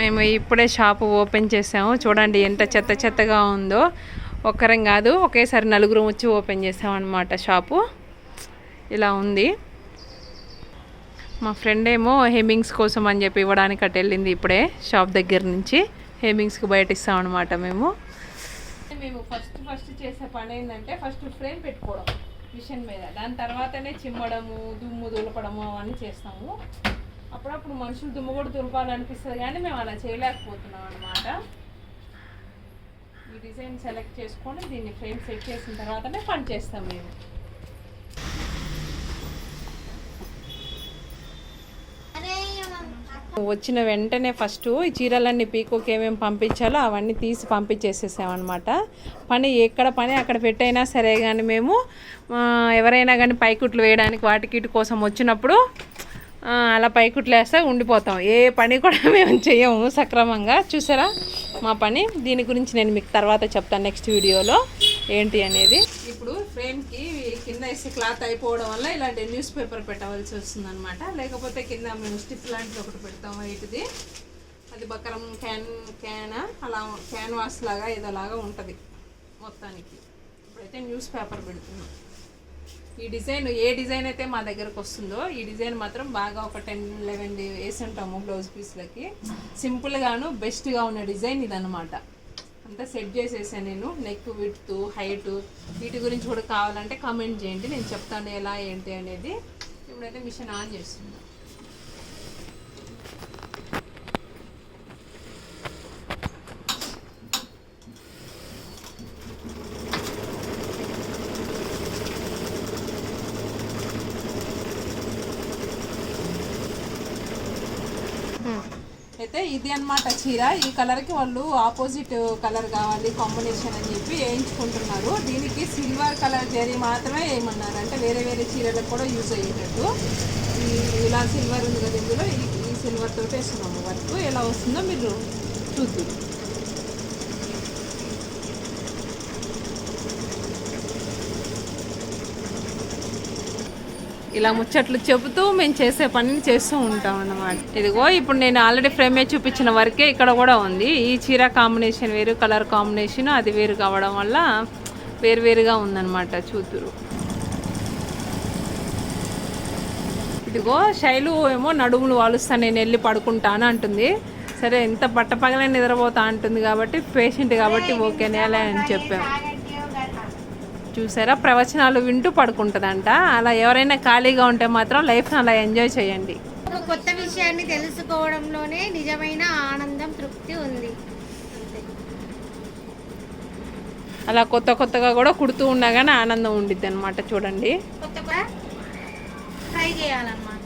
మేము ఇప్పుడే shop open చేసాము. చూడండి ఎంత చెత్త చెత్తగా ఉందో. ఒక్కరం కాదు ఒకేసారి నలుగురు వచ్చి ఓపెన్ చేసాం షాపు. ఇలా ఉంది. మా ఫ్రెండ్ ఏమో హెమింగ్స్ కోసం అని చెప్పి ఇవ్వడానికి అటు వెళ్ళింది ఇప్పుడే షాప్ దగ్గర నుంచి. హెమింగ్స్కి బయట ఇస్తామన్నమాట మేము. మేము ఫస్ట్ ఫస్ట్ చేసే పని ఏంటంటే ఫస్ట్ ఫ్రేమ్ పెట్టుకోవడం మిషన్ మీద. దాని తర్వాతనే చిమ్మడము దుమ్ము దులపడము అవన్నీ చేస్తాము. అప్పుడప్పుడు మనుషులు దుమ్ము కూడా దులపాలనిపిస్తుంది కానీ మేము అలా చేయలేకపోతున్నాం అనమాట ఈ డిజైన్ సెలెక్ట్ చేసుకొని దీన్ని ఫ్రేమ్ సెట్ చేసిన తర్వాతనే పని చేస్తాం మేము. వచ్చిన వెంటనే ఫస్ట్ ఈ చీరలన్నీ పీకోకి ఏమేమి పంపించాలో అవన్నీ తీసి పంపించేసేసామన్నమాట పని ఎక్కడ పని అక్కడ పెట్టైనా సరే కానీ మేము ఎవరైనా కానీ పైకుట్లు వేయడానికి వాటికి ఇటు కోసం వచ్చినప్పుడు అలా పైకుట్లేస్తే ఉండిపోతాం. ఏ పని కూడా మేము చేయము సక్రమంగా. చూసారా? మా పని. దీని గురించి నేను మీకు తర్వాత చెప్తాను నెక్స్ట్ వీడియోలో. ఏంటి అనేది. ఇప్పుడు ఫ్రేమ్కి కింద వేసి క్లాత్ అయిపోవడం వల్ల ఇలాంటి న్యూస్ పేపర్ పెట్టవలసి వస్తుంది అనమాట లేకపోతే కింద మేము స్టిప్ లాంటిది ఒకటి పెడతాం వైట్ది. అది బకరం క్యాన్ క్యాన్ అలా క్యాన్వాస్ లాగా ఏదోలాగా ఉంటుంది. మొత్తానికి. ఇప్పుడైతే న్యూస్ పేపర్ పెడుతున్నాం. ఈ డిజైన్ ఏ డిజైన్ అయితే మా దగ్గరకు వస్తుందో ఈ డిజైన్ మాత్రం బాగా ఒక టెన్ లెవెన్ వేసి ఉంటాము బ్లౌజ్ పీస్లకి. సింపుల్గాను బెస్ట్గా ఉన్న డిజైన్ ఇదనమాట అంతా సెట్ చేసేసాను నేను. నెక్ విడ్త్ హైట్ వీటి గురించి కూడా కావాలంటే కామెంట్ చేయండి. నేను చెప్తాను ఎలా ఏంటి అనేది. ఇప్పుడైతే మిషన్ ఆన్ చేస్తున్నాను అయితే ఇది అన్నమాట చీర. ఈ కలర్కి వాళ్ళు ఆపోజిట్ కలర్ కావాలి కాంబినేషన్ అని చెప్పి వేయించుకుంటున్నారు. దీనికి సిల్వర్ కలర్ జరీ మాత్రమే వేయమన్నారు. అంటే వేరే వేరే చీరలకు కూడా యూజ్ అయ్యేటట్టు. ఈ ఇలా సిల్వర్ ఉంది కదా ఇందులో ఈ- ఈ సిల్వర్ తోటి వేస్తున్నాము వర్క్. ఎలా వస్తుందో మీరు చూద్దాం ఇలా ముచ్చట్లు చెబుతూ మేము చేసే పనిని చేస్తూ ఉంటాం అన్నమాట. ఇదిగో ఇప్పుడు నేను ఆల్రెడీ ఫ్రేమే చూపించిన వరకే ఇక్కడ కూడా ఉంది. ఈ చీర కాంబినేషన్ వేరు కలర్ కాంబినేషన్ అది వేరు కావడం వల్ల వేరు వేరుగా ఉందన్నమాట చూతురు. ఇదిగో శైలు ఏమో నడుములు వాలుస్తా నేను వెళ్ళి పడుకుంటాను అంటుంది. సరే ఎంత పట్టపగలే నిద్రపోతా అంటుంది కాబట్టి పేషెంట్ కాబట్టి ఓకేనే అలా అని చెప్పాం. చూసారా? ప్రవచనాలు వింటూ పడుకుంటుందంట. అలా ఎవరైనా ఖాళీగా ఉంటే మాత్రం లైఫ్ని అలా ఎంజాయ్ చేయండి. ఒక కొత్త విషయాన్ని తెలుసుకోవడంలోనే నిజమైన ఆనందం తృప్తి ఉంది. అలా కొత్త కొత్తగా కూడా కుడుతూ ఉన్నా కానీ ఆనందం ఉండిద్ది అనమాట చూడండి. కొత్త కూడా ట్రై చేయాలన్నమాట